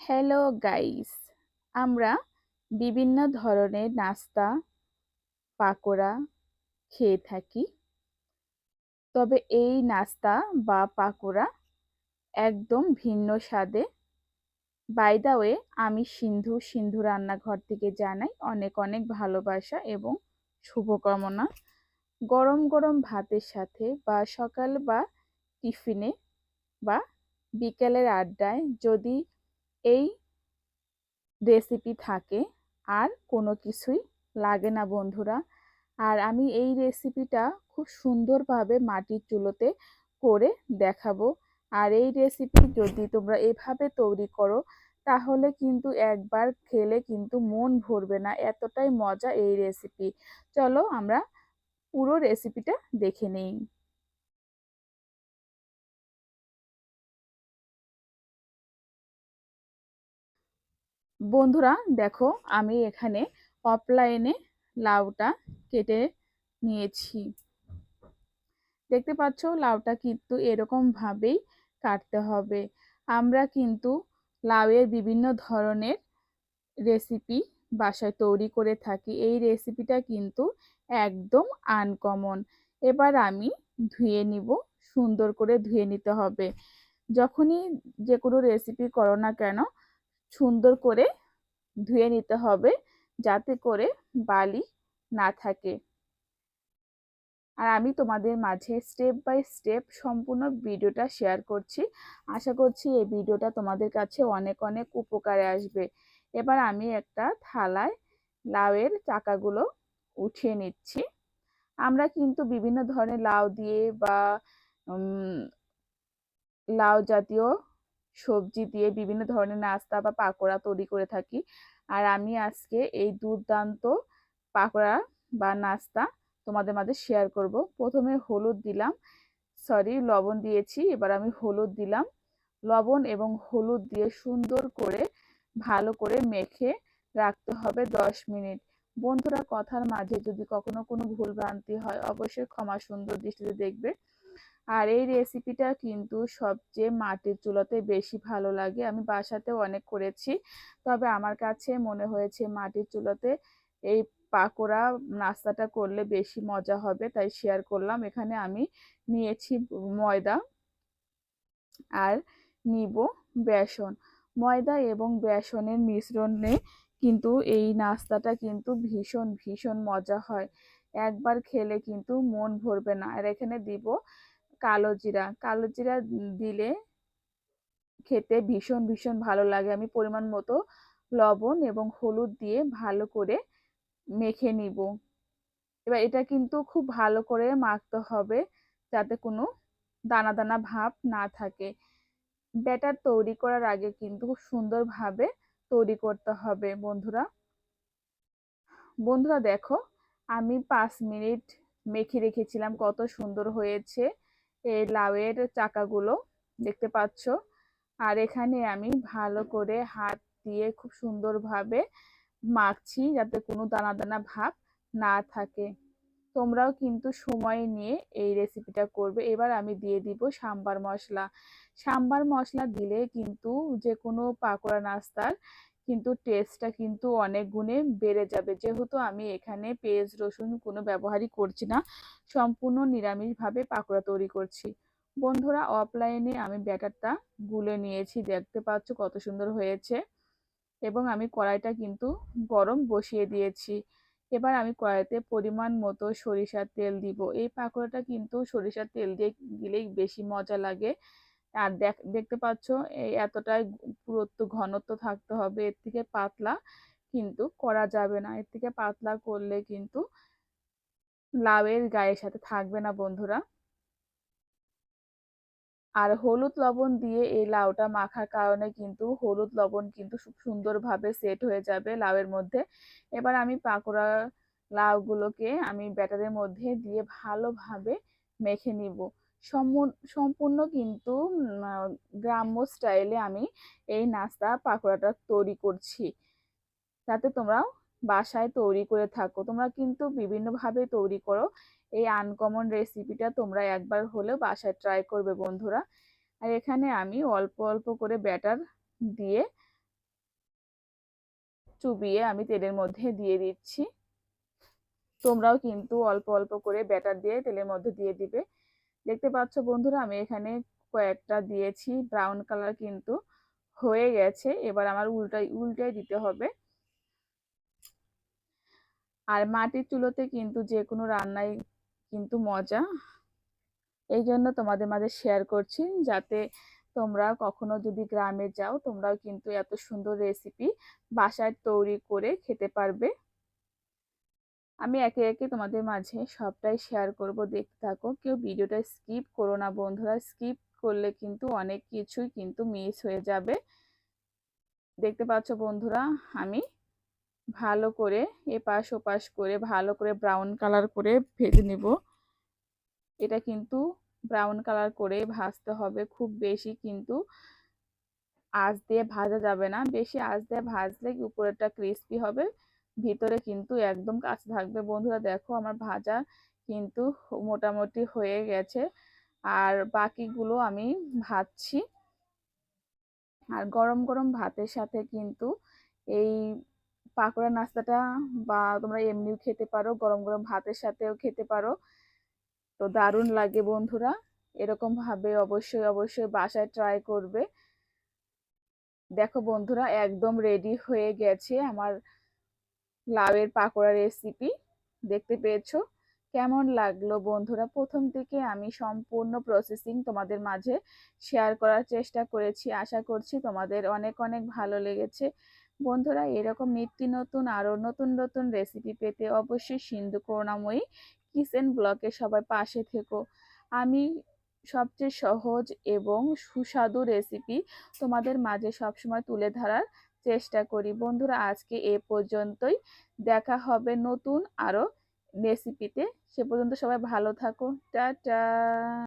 Hello guys আমরা বিভিন্ন ধরনের নাস্তা, পাকোড়া খেয়ে থাকি। তবে এই নাস্তা বা পাকোড়া একদম ভিন্ন স্বাদে। বাই আমি সিন্ধু সিন্ধু রান্নাঘর থেকে জানাই অনেক অনেক ভালোবাসা এবং শুভকামনা। গরম গরম ভাতের সাথে বা সকাল বা টিফিনে বা বিকেলের আড্ডায় যদি এই রেসিপি থাকে আর কোনো কিছুই লাগে না বন্ধুরা। আর আমি এই রেসিপিটা খুব সুন্দরভাবে মাটির চুলোতে করে দেখাবো। আর এই রেসিপি যদি তোমরা এভাবে তৈরি করো, তাহলে কিন্তু একবার খেলে কিন্তু মন ভরবে না। এতটাই মজা এই রেসিপি চলো আমরা পুরো রেসিপিটা দেখে নেই। বন্ধুরা, দেখো আমি এখানে অফলাইনে লাউটা কেটে নিয়েছি। দেখতে পাচ্ছ, লাউটা কিন্তু এরকমভাবেই কাটতে হবে। আমরা কিন্তু লাউয়ের বিভিন্ন ধরনের রেসিপি বাসায় তৈরি করে থাকি। এই রেসিপিটা কিন্তু একদম আনকমন এবার আমি ধুয়ে নিব, সুন্দর করে ধুয়ে নিতে হবে। যখনই যে কোনো রেসিপি করো না কেন সুন্দর করে ধুয়ে নিতে হবে যাতে করে বালি না থাকে। আর আমি তোমাদের মাঝে স্টেপ বাই স্টেপ সম্পূর্ণ ভিডিওটা শেয়ার করছি। আশা করছি এই ভিডিওটা তোমাদের কাছে অনেক অনেক উপকারে আসবে। এবার আমি একটা থালায় লাউয়ের চাকাগুলো উঠিয়ে নিচ্ছি। আমরা কিন্তু বিভিন্ন ধরনের লাউ দিয়ে বা লাউ জাতীয় সবজি দিয়ে বিভিন্ন ধরনের নাস্তা বা পাকোড়া তৈরি করে থাকি। আর আমি আজকে এই দুর্দান্ত পাকোড়া বা নাস্তা তোমাদের মাঝে শেয়ার করব। প্রথমে হলুদ দিলাম সরি লবণ দিয়েছি, এবার আমি হলুদ দিলাম। লবণ এবং হলুদ দিয়ে সুন্দর করে, ভালো করে মেখে রাখতে হবে দশ মিনিট। বন্ধুরা, কথার মাঝে যদি কখনো কোনো ভুল ভ্রান্তি হয়, অবশ্যই ক্ষমা সুন্দর দৃষ্টিতে দেখবে। আর এই রেসিপিটা কিন্তু সবচেয়ে মাটির চুলাতে বেশি ভালো লাগে। আমি বাসাতেও অনেক করেছি। তবে আমার কাছে মনে হয়েছে মাটির চুলাতে এই পাকোড়া নাস্তাটা করলে বেশি মজা হবে, তাই শেয়ার করলাম। এখানে আমি নিয়েছি ময়দা আর নিব বেসন। ময়দা এবং বেসনের মিশ্রণে কিন্তু এই নাস্তাটা কিন্তু ভীষণ ভীষণ মজা হয়। একবার খেলে কিন্তু মন ভরবে না। আর এখানে দিব কালো জিরা। কালো জিরা দিলে খেতে ভীষণ ভীষণ ভালো লাগে। আমি পরিমাণ মতো লবণ এবং হলুদ দিয়ে ভালো করে মেখে নিব। এবার এটা কিন্তু খুব ভালো করে মাখতে হবে যাতে কোনো দানা দানা ভাব না থাকে। ব্যাটার তৈরি করার আগে কিন্তু খুব সুন্দরভাবে তৈরি করতে হবে, বন্ধুরা। বন্ধুরা দেখো, আমি পাঁচ মিনিট মেখে রেখেছিলাম, কত সুন্দর হয়েছে। এই লাউয়ের চাকাগুলো দেখতে পাচ্ছ। আর এখানে আমি ভালো করে হাত দিয়ে খুব সুন্দরভাবে মাখছি যাতে কোনো দানা দানা ভাব না থাকে। তোমরাও কিন্তু সময় নিয়ে এই রেসিপিটা করবে। এবার আমি দিয়ে দিব সাম্বার মশলা। সাম্বার মশলা দিলে কিন্তু যে কোনো পাকোড়া নাস্তার কিন্তু টেস্টটা কিন্তু অনেক গুণে বেড়ে যাবে। যেহেতু আমি এখানে পেঁয়াজ, রসুন কোনো ব্যবহারই করছি না, সম্পূর্ণ নিরামিষভাবে পাকোড়া তৈরি করছি। বন্ধুরা অফলাইনে আমি ব্যাটারটা গুলে নিয়েছি, দেখতে পাচ্ছ কত সুন্দর হয়েছে। এবং আমি কড়াইটা কিন্তু গরম বসিয়ে দিয়েছি। এবার আমি কড়াইতে পরিমাণ মতো সরিষার তেল দিব। এই পাকোড়াটা কিন্তু সরিষার তেল দিয়ে দিলেই বেশি মজা লাগে। আর দেখ, দেখতে পাচ্ছ এই এতটাই পুরুত্ব ঘনত্ব থাকতে হবে, এর থেকে পাতলা কিন্তু করা যাবে না। এর থেকে পাতলা করলে কিন্তু লাউয়ের গায়ের সাথে থাকবে না বন্ধুরা। আর হলুদ লবণ দিয়ে এই লাউটা মাখার কারণে কিন্তু হলুদ লবণ কিন্তু খুব সুন্দরভাবে সেট হয়ে যাবে লাউয়ের মধ্যে। এবার আমি পাকোড়া লাউগুলোকে আমি ব্যাটারের মধ্যে দিয়ে ভালোভাবে মেখে নিব। সম্পূর্ণ কিন্তু গ্রাম্য স্টাইলে আমি এই নাস্তা পাকোড়াটা তৈরি করছি। যাতে তোমরাও বাসায় তৈরি করে থাকো। তোমরা কিন্তু বিভিন্নভাবে তৈরি করো। এই আনকমন রেসিপিটা তোমরা একবার হলেও বাসায় ট্রাই করবে বন্ধুরা। আর এখানে আমি অল্প অল্প করে ব্যাটার দিয়ে চুবিয়ে আমি তেলের মধ্যে দিয়ে দিচ্ছি। তোমরাও কিন্তু অল্প অল্প করে ব্যাটার দিয়ে তেলের মধ্যে দিয়ে দিবে। দেখতে পাচ্ছ বন্ধুরা, আমি এখানে কয়েকটা দিয়েছি ব্রাউন কালার কিন্তু হয়ে গেছে। এবার আমার উল্টাই উল্টাই দিতে হবে। আর মাটির চুলোতে কিন্তু যে কোনো রান্নাই কিন্তু মজা। এই জন্য তোমাদের মাঝে শেয়ার করছি, যাতে তোমরা কখনো যদি গ্রামে যাও, তোমরাও কিন্তু এত সুন্দর রেসিপি বাসায় তৈরি করে খেতে পারবে। আমি একে একে তোমাদের মাঝে সবটাই শেয়ার করব। দেখতে থাকো, কেউ ভিডিওটা স্কিপ করো না বন্ধুরা। স্কিপ করলে কিন্তু অনেক কিছুই কিন্তু মিস হয়ে যাবে। দেখতে পাচ্ছ বন্ধুরা, আমি ভালো করে এপাশ ওপাশ করে, ভালো করে ব্রাউন কালার করে ভেজে নেব। এটা কিন্তু ব্রাউন কালার করে ভাজতে হবে, খুব বেশি কিন্তু আঁচ দিয়ে ভাজা যাবে না। বেশি আঁচ দিয়ে ভাজলে উপরেরটা ক্রিস্পি হবে? ভিতরে কিন্তু একদম কাছে থাকবে। বন্ধুরা দেখো আমার ভাজা কিন্তু মোটামুটি হয়ে গেছে। আর বাকিগুলো আমি ভাজছি। আর গরম গরম ভাতের সাথে কিন্তু এই পাকোড়া নাস্তাটা বা তোমরা এমনিও খেতে পারো, গরম গরম ভাতের সাথেও খেতে পারো। তো দারুণ লাগে বন্ধুরা। এরকম ভাবে অবশ্যই অবশ্যই বাসায় ট্রাই করবে। দেখো বন্ধুরা, একদম রেডি হয়ে গেছে আমার লাউয়ের পাকোড়া রেসিপি দেখতে পেয়েছ? কেমন লাগল বন্ধুরা? প্রথম থেকে আমি সম্পূর্ণ প্রসেসিং তোমাদের মাঝে শেয়ার করার চেষ্টা করেছি। আশা করছি তোমাদের অনেক অনেক ভালো লেগেছে। বন্ধুরা, এরকম নিত্য নতুন, আরও নতুন নতুন রেসিপি পেতে অবশ্যই সিন্ধু করুণাময়ী কিচেন ব্লকে সবাই পাশে থেকো। আমি সবচেয়ে সহজ এবং সুস্বাদু রেসিপি তোমাদের মাঝে সবসময় তুলে ধরার চেষ্টা করি। বন্ধুরা, আজকে এ পর্যন্তই। দেখা হবে নতুন আরও রেসিপিতে সে পর্যন্ত সবাই ভালো থাকো। টাটা!